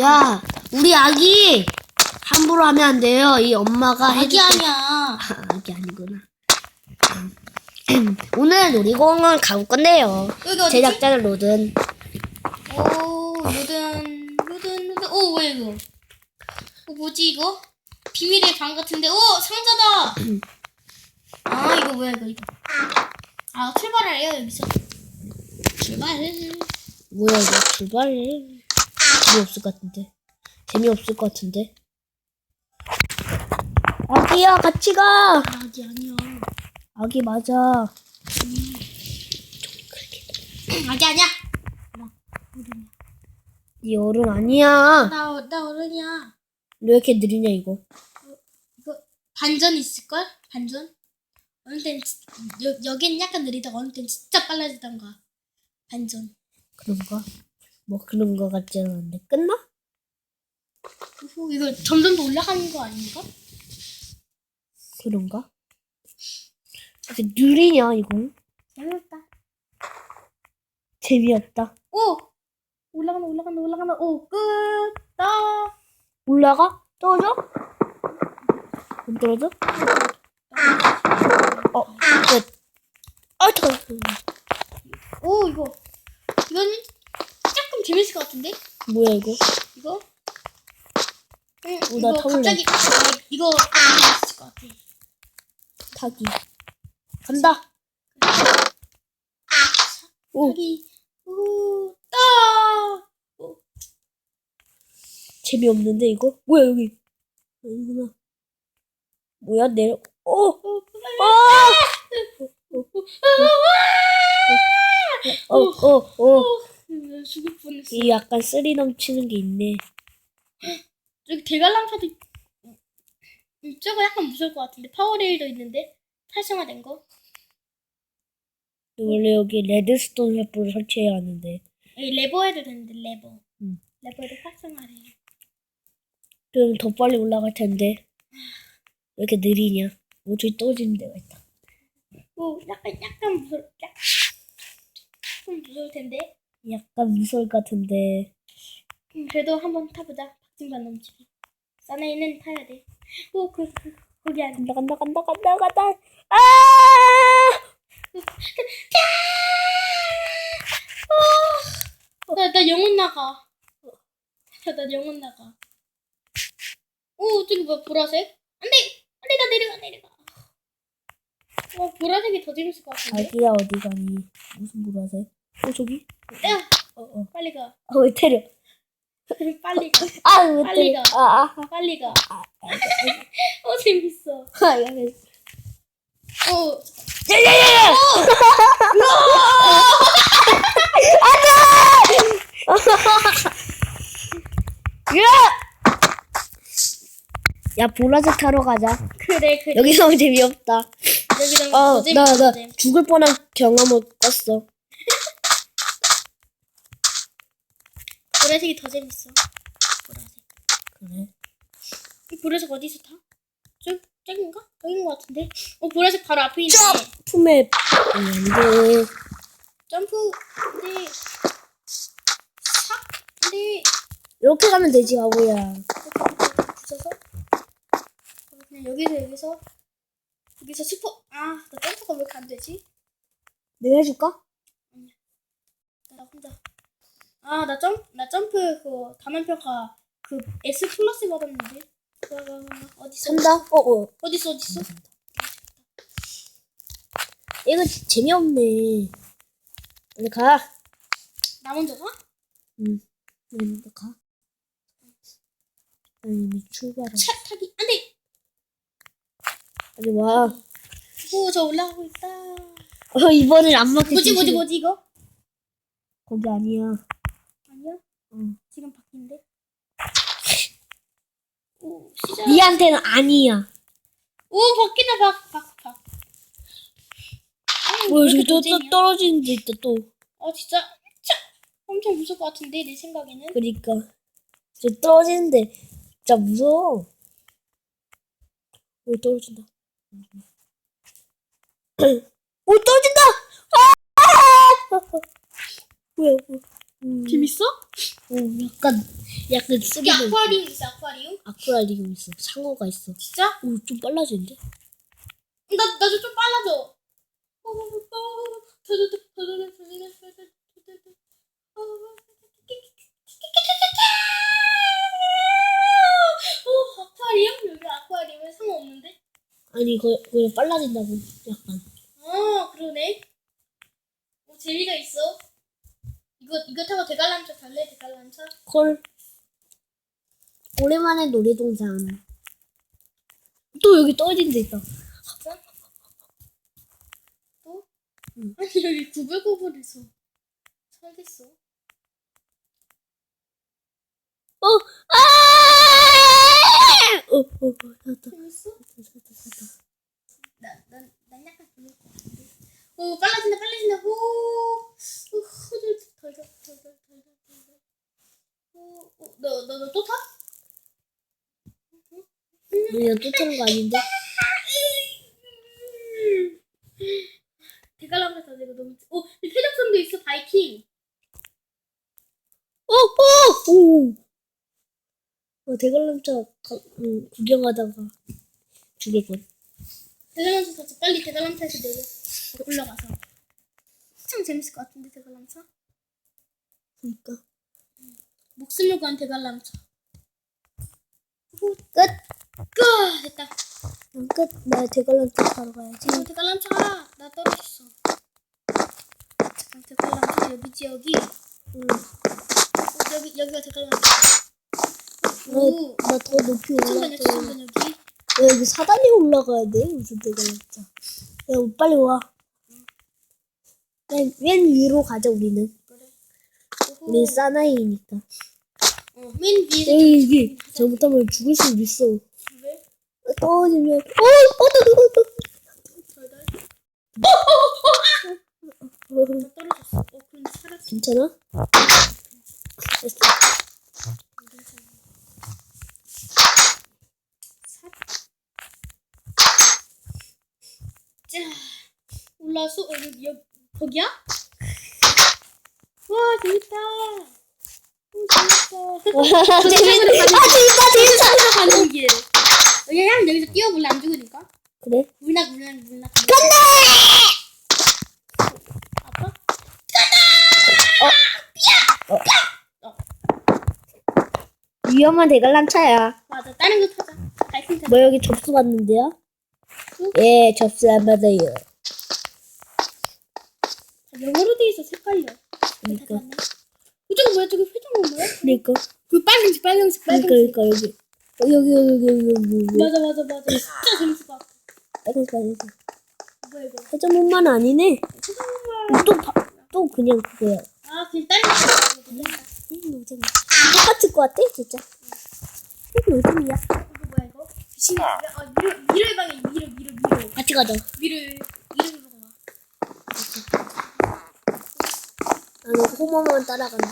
야, 우리 아기 함부로 하면 안 돼요. 이 엄마가 아기 해줄 아니야. 아, 아기 아니구나. 오늘 놀이공원 가볼 건데요. 여기 어디지? 제작자는 로든. 오, 로든, 로든, 로든. 오, 뭐야, 이거? 어, 뭐지, 이거? 비밀의 방 같은데. 오, 상자다! 아, 이거 뭐야, 이거, 이거. 아, 출발하래요, 여기서. 출발. 뭐야 이거 출발. 재미없을 것 같은데. 재미없을 것 같은데. 아기야 같이 가. 아기 아니야. 아기 맞아. 아기 아니야. 이 어른 아니야. 나, 나 어른이야. 왜 이렇게 느리냐 이거. 이거, 반전 있을걸? 반전? 어느 땐, 지- 여, 여긴 약간 느리다가 어느 땐 진짜 빨라지던가. 반전. 그런가? 뭐 그런 거 같지 않은데 끝나? 오, 이거 점점 더 올라가는 거 아닌가? 그런가? 이렇게 느리냐 이거? 재밌다. 재미없다. 오! 올라간다, 올라간다, 올라간다. 오, 끝! 다 올라가? 떨어져? 안 떨어져? 어, 끝. 아, 떨어져. 오, 이거. 이거는 조금 재밌을 것 같은데? 뭐야 이거? 이거? 응, 오, 나 이거 타볼래. 갑자기, 아, 이거 재밌을 것 같아. 타기. 간다. 오, 여기, 오, 따! 오, 재미없는데 이거? 뭐야 여기? 아니구나. 뭐야 내려? 오, 오, 어, 어, 어. 음, 죽을 뻔했어. 이 약간 쓰리 넘치는 게 있네. 여기 대관람차도, 있- 음, 저거 약간 무서울 것 같은데. 파워레일도 있는데? 활성화된 거? 원래 여기 레드스톤 횃불을 설치해야 하는데. 여기 레버 해도 되는데, 레버. 음. 레버를 활성화해. 그럼 더 빨리 올라갈 텐데. 왜 이렇게 느리냐? 오, 저기 떨어지는 데가 있다. 오, 약간, 약간 무서울, 약간, 좀 무서울 텐데. 약간 무서울 것 같은데. 음, 그래도 한번 타보자. 박진반 넘치기. 사나이는 타야 돼. 오, 그, 그, 거기 안 간다, 간다, 간다, 간다, 간다. 아! 나, 나 영혼 나가. 나, 나 영혼 나가. 오, 저기 뭐야, 보라색? 안 돼! 안 돼, 나 내려가, 내려가. 어, 보라색이 더 재밌을 것 같은데? 자기야, 어디 가니? 무슨 보라색? 어, 저기? 야, 어, 어. 빨리 가. 아, 왜 때려? 빨리 가. 아, 왜 빨리 때려? 가. 아, 아, 빨리 가. 아, 어, 재밌어. 아, 야, 야. 어, 야, 야, 야, 야! 보라색 타러 가자. 그래, 그래. 여기서 재미없다. 여기다 어, 더 나, 나. 죽을 뻔한 경험을 꿨어. 보라색이 더 재밌어. 보라색. 그래? 이 보라색 어디서 타? 저, 저긴가? 여긴 것 같은데? 어, 보라색 바로 앞에 있네. 품에, 안 돼. 점프. 네. 삭. 네. 이렇게 가면 되지, 바보야. 붙여서. 그냥 여기서, 여기서. 여기서 슈퍼. 아, 나 점프가 왜 이렇게 안 되지? 내가 해줄까? 나 혼자. 아, 나 점, 나 점프, 그, 단원평가, 그, S 플러스 받았는데? 그, 어딨어? 산다? 어, 어. 어딨어, 어딨어? 이거 재미없네. 빨리 가. 나 먼저 가? 응. 먼저 가. 아니, 이미 출발을. 차 타기. 안 돼! 빨리 와. 오, 저 올라가고 있다. 어, 이번엔 안 먹겠지. 뭐지, 뭐지, 뭐지, 이거? 거기 아니야. 응. 지금 바뀐데? 오, 시작. 니한테는 아니야. 오, 바뀌다, 박, 박, 박. 아니, 뭐야, 이렇게 또, 또? 떨어지는 데 있다, 또. 아, 진짜, 차, 엄청 무서울 것 같은데, 내 생각에는. 그니까. 저 떨어지는데, 진짜 무서워. 오, 떨어진다. 오, 떨어진다! 아! 뭐야, 뭐. 음, 재밌어? 어, 약간 약간 여기 쓰리는 아쿠아리움 있어 아쿠아리움? 아쿠아리움 있어. 상어가 있어. 진짜? 오, 좀 빨라지는데? 나 나도 좀 빨라져. 어, 아쿠아리움? 여기 아쿠아리움에 상어 없는데? 아니, 그, 그 빨라진다고. 약간. 어, 그러네. 어, 재미가 있어. 이거 이거 타고 대관람차 갈래? 대관람차? 콜. 오랜만에 놀이동산. 또 여기 떨어진 데 있다. 진짜? 또? 응. 아니 여기 구불구불해서 살겠어. 어, 아! 어, 어, 어, 찾았다. 재밌어? 찾았다, 찾았다. 나난 난 약간 그럴 것 같은데. 오 빨라진다 빨라진다. 오, 오 호들 덜덜 덜덜 덜덜 덜덜. 오너너너 또 타? 또 타는 거 아닌데? 대관람차 타고 너무. 오 해적선도 있어 바이킹. 어, 어! 오! 어, 대관람차 가, 음, 구경하다가 죽을 뻔. 대관람차 타서 빨리 대관람차에서 내려 올라가서. 참 재밌을 것 같은데 대관람차. 그니까. 목숨을 건 대관람차. 끝! 끝 됐다. 음, 끝. 나 대관람차 타러 가야지. 지금 대관람차 나 떨어졌어. 잠깐 대관람차 여기지 여기. 응. 어, 여기 여기가 대관람차. 오. 어, 나더 높이 올라가. 추천전 여기. 야, 여기 사다리 올라가야 돼. 무슨 대관람차. 야, 빨리 와. 맨, 맨 위로 가자, 우리는. 그래. 우린 사나이니까. 어, 맨 위에. 에이, 이게 잘못하면 죽을 수도 있어. 왜? 떨어지면, 어, 어. 어, 어, 어. 떨어졌어. 어 그럼 살았어. 괜찮아? 됐어. 자 올라왔어. 어, 여기 여기 거기야? 와 재밌다. 오, 재밌다. 아, 재밌다, 재밌다. 가는 길. 한 여기서 뛰어볼래 안 죽으니까. 그래? 물낙 물낙 물낙. 아빠? 위험한 대관람 차야. 맞아 다른 거 타자. 뭐 여기 접수 받는데요? 예, 접수 안 받아요. 영어로 돼 있어 색깔려. 그러니까. 어, 저거 뭐야? 저거 회전은 뭐야? 그러니까, 그 빨간색 빨간색 그러니까, 빨간색. 그러니까 여기. 어, 여기, 여기, 여기, 여기, 여기. 맞아 맞아 맞아. 진짜 같아. 빨간색, 빨간색. 뭐야 이거? 회전목만 아니네. 잠깐만. 또, 바, 또 그냥 그거야. 아 그냥 다른 거. 음, 노잼. 똑같을 것 같아, 진짜. 음, 노잼이야. 이거 뭐야 이거? 귀신. 아 미로 미로의 방에 미로 미로 미로 같이 가자. 미로 이름으로 가. 나는 호모만 따라간다.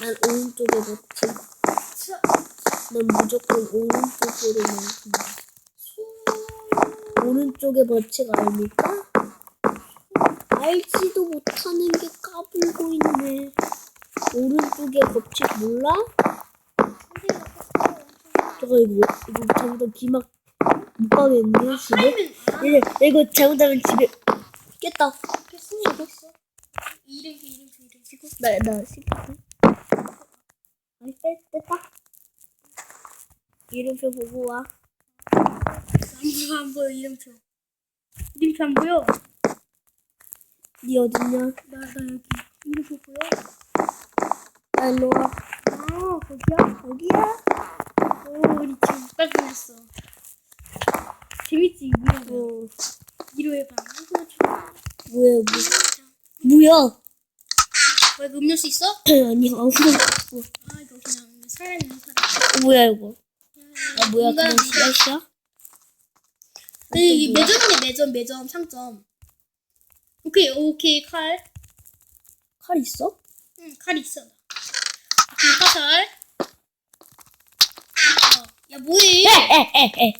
난 오른쪽에 넣지. 난 무조건 오른쪽으로만 간다. 오른쪽에 버치가 아닙니까? 알지도 못하는 게 까불고 있네. 오른쪽에 법칙 몰라? 저거 이거 이거 잘못하면 기막 못 가겠네 집에. 아 이제 이거 잘못하면 집에 깼다. 이렇게 쓰는 거 있어. 이름표 이름표 이름표. 나나 씹혔어. 아니 뺐 뺐다. 이름표 보고 와. 안 보여 안 보여 이름표. 이름표 안 보여? 니 어딨냐? 나 나 여기 이름표 보여? 나 일로 와. 아 거기야? 어디야? 오 우리 지금 빨리 보냈어. 재밌지 어 미로의 방. 뭐야 뭐 뭐야? 왜 음료수 있어? 아니 아무도 없어. 아 이거 그냥 살아있는 사람. 뭐야 이거? 아 뭐야 뭔가 그냥 씨앗이야? 네, 이 매점이네 매점 매점 상점. 오케이 오케이 칼. 칼 있어? 응 칼이 있어. 불화살. 어, 야 뭐해? 에 에 에 에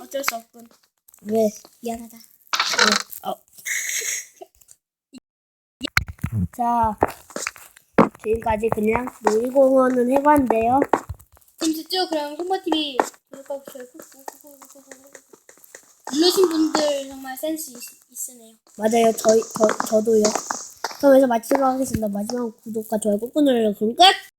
어쩔 수 없군. 왜? 미안하다. 어. 자, 지금까지 그냥 놀이공원은 해봤는데요. 그럼 홍보TV 구독하고 좋아요 꾹꾹꾹꾹꾹꾹 누르신 분들 정말 센스 있, 있으네요. 맞아요. 저희, 저, 저도요. 그럼 여기서 마치도록 하겠습니다. 마지막 구독과 좋아요 꾹꾹 눌러요. 그럼 끝!